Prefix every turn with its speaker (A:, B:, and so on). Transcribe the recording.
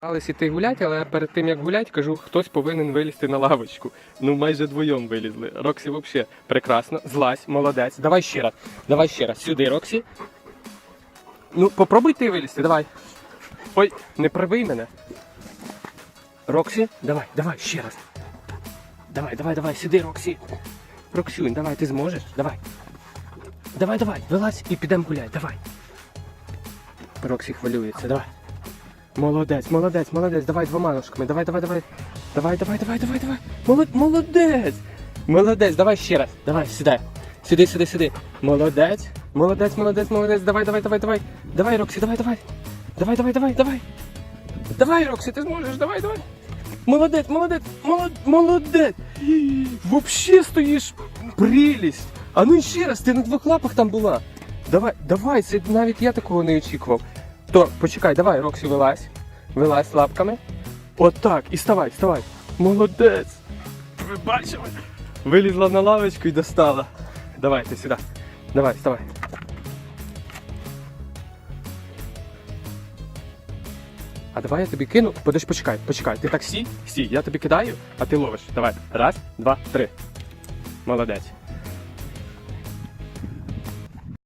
A: Але іти гулять, але перед тим як гулять, кажу, хтось повинен вилізти на лавочку. Ну майже двоєм вилізли. Роксі взагалі прекрасно. Злазь, молодець. Давай ще раз. Давай ще раз. Сюди, Роксі. Ну, попробуй ти вилізти, давай. Ой, не прибий мене. Роксі, давай, давай, ще раз. Давай, давай, давай, сюди, Роксі. Роксюнь, давай, ти зможеш? Давай. Давай, давай, вилазь і підемо гуляй, давай. Роксі хвилюється, давай. Молодець, молодець, молодець, давай двома ножками, давай, давай, давай. Давай, давай, давай, давай, давай. Молод- Молодець. Молодець, давай ще раз. Давай, сідай. Сюди, сюди, сюди. Молодець. Молодець, молодець, молодець. Давай, давай, давай, давай. Давай, Роксі, давай, давай. Давай, давай, давай, давай. Давай, Роксі, ти зможеш, давай, давай. Молодець, молодець, молод... молодець. Вообще стоїш прелість. А ну ще раз, ти на двох лапах там була. Давай, давай, це навіть я такого не очікував. То почекай, давай, Роксі, вилазь. Вилазь лапками. Отак. І ставай, ставай. Молодець. Ви бачили? Вилізла на лавочку і достала. Давай, ти сюди. Давай, вставай. А давай я тобі кину. Подож, почекай, почекай. Ти так сій, сій, я тобі кидаю, а ти ловиш. Давай. Раз, два, три. Молодець.